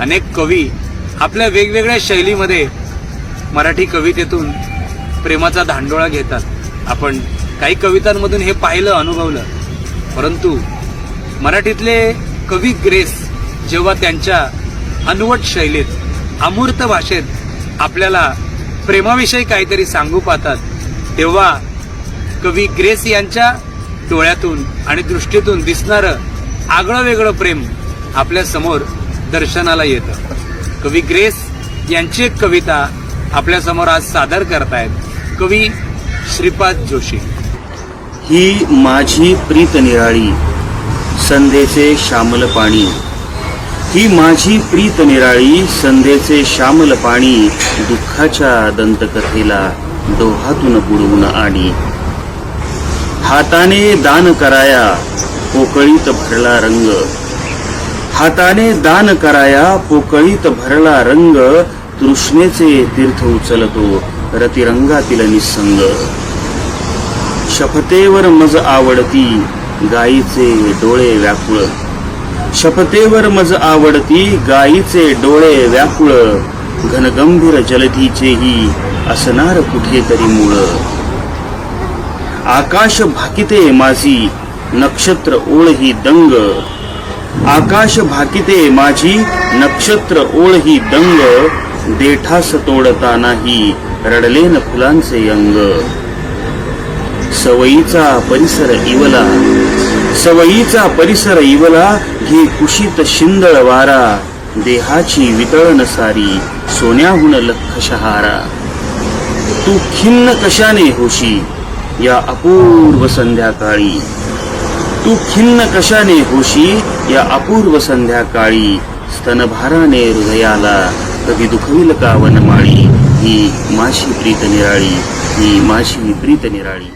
अनेक कवी आपल्या वेगवेगळ्या शैलीमध्ये मराठी कवितेतून प्रेमाचा धांडोळा घेतात. आपण काही कवितांमधून हे पाहिलं अनुभवलं. परंतु मराठीतले कवी ग्रेस जेव्हा त्यांच्या अनवट शैलीत अमूर्त भाषेत आपल्याला प्रेमाविषयी काहीतरी सांगू पाहतात. तेव्हा कवी ग्रेस यांच्या डोळ्यातून आणि दृष्टीतून दिसणारं आगळं वेगळं प्रेम आपल्यासमोर दर्शनाला येतं. कवी ग्रेस यांची एक कविता आपल्यासमोर आज सादर करतायत. कवी श्रीपाद जोशी. ही माझी प्रीत निराळी संध्येचे श्यामल पाणी. ही माझी प्रीत निराळी संध्येचे श्यामल पाणी दुःखाच्या दंतकथेला दोहातून बुडवून आणि. हाताने दान कराया पोकळीत भरला रंग. हाताने दान कराया पोकळीत भरला रंग. तृष्णेचे तीर्थ उचलतो रतिरंगातील निसंग. शपथेवर मज आवडती गाईचे डोळे व्याकुळ. शपथेवर मज आवडती गायीचे डोळे व्याकुळ घनगंभीर जलधीचेही असणार कुठेतरी मूळ. आकाश भाकिते माझी नक्षत्र ओळ ही दंग. आकाश भाकिते माझी नक्षत्र ओळ ही दंग. देठास तोडतानाही रडले रडलेन फुलांचे अंग. सवयीचा परिसर इवला. सवयीचा परिसर इवला घे कुशीत शिंदळ वारा. देहाची वितळण सारी सोन्याहून लख शहारा. तू खिन्न कशाने होशी या अपूर्व संध्याकाळी? तू खिन्न कशाने होशी या अपूर्व संध्याकाळी? स्तनभाराने हृदयाला कधी दुखविल का वनमाळी? ही माझी प्रीत निराळी ही माझी प्रीत निराळी.